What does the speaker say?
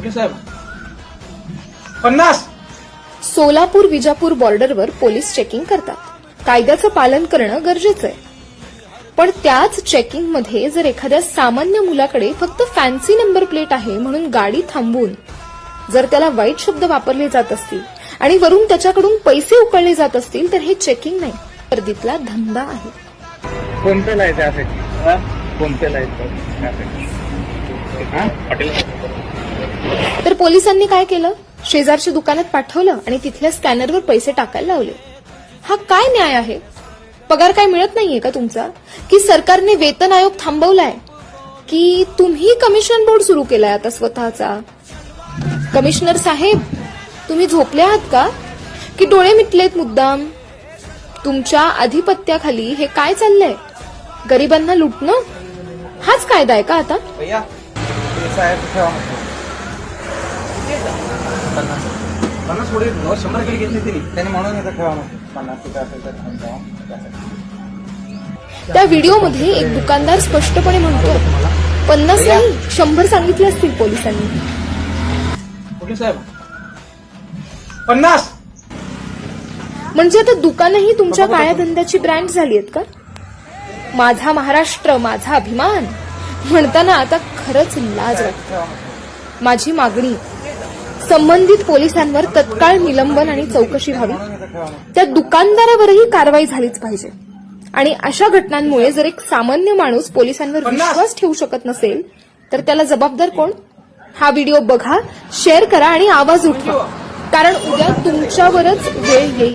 कुठे साहेब. पन्नास. सोलापूर विजापूर बॉर्डरवर पोलीस चेकिंग करतात. कायद्याचं पालन करणं गरजेचं आहे. पण त्याच चेकिंगमध्ये जर एखाद्या सामान्य मुलाकडे फक्त फॅन्सी नंबर प्लेट आहे म्हणून गाडी थांबवून जर त्याला वाईट शब्द वापरले जात असतील आणि वरून त्याच्याकडून पैसे उकळले जात असतील तर हे चेकिंग नाही. गर्दीतला धंदा आहे. कोणत्याला आहे त्यासाठी? हा? तर पोलिसांनी काय केलं? शेजारच्या दुकानात पाठवलं आणि तिथल्या स्कॅनरवर पैसे टाकायला लावले. हा काय न्याय आहे? पगार काय मिळत नाहीये का तुमचा? की सरकारने वेतन आयोग थांबवलाय? की तुम्ही कमिशन बोर्ड सुरू केलाय आता स्वतःचा? कमिशनर साहेब तुम्ही झोपले आहात का? की डोळे मिटलेत मुद्दाम? तुमच्या अधिपत्याखाली हे काय चाललंय? गरिबांना लुटणं? हाच कायदा आहे का आता? भैया ते साहेब ठेवा म्हटलं. पन्नास पन्नास पुढे शंभरकडे घेतले तिने त्यांनी म्हणून ठेवा पन्नास तिथं असेल तर ठेवून ठेवा त्यासाठी. त्या व्हिडिओमध्ये एक दुकानदार स्पष्टपणे म्हणतो पन्नास नाही शंभर सांगितले असतील पोलिसांनी साहेब पन्नास म्हणजे आता दुकानही तुमच्या काळ्या धंद्याची ब्रँड झाली आहेत का माझा महाराष्ट्र माझा अभिमान म्हणताना आता खरंच लाज वाटते. माझी मागणी संबंधित पोलिसांवर तत्काळ निलंबन आणि चौकशी व्हावी. त्या दुकानदारावरही कारवाई झालीच पाहिजे आणि अशा घटनांमुळे जर एक सामान्य माणूस पोलिसांवर. विश्वास ठेवू शकत नसेल तर त्याला जबाबदार कोण हा व्हिडिओ बघा शेअर करा आणि आवाज उठवा कारण उद्या तुमच्यावरच वेळ येईल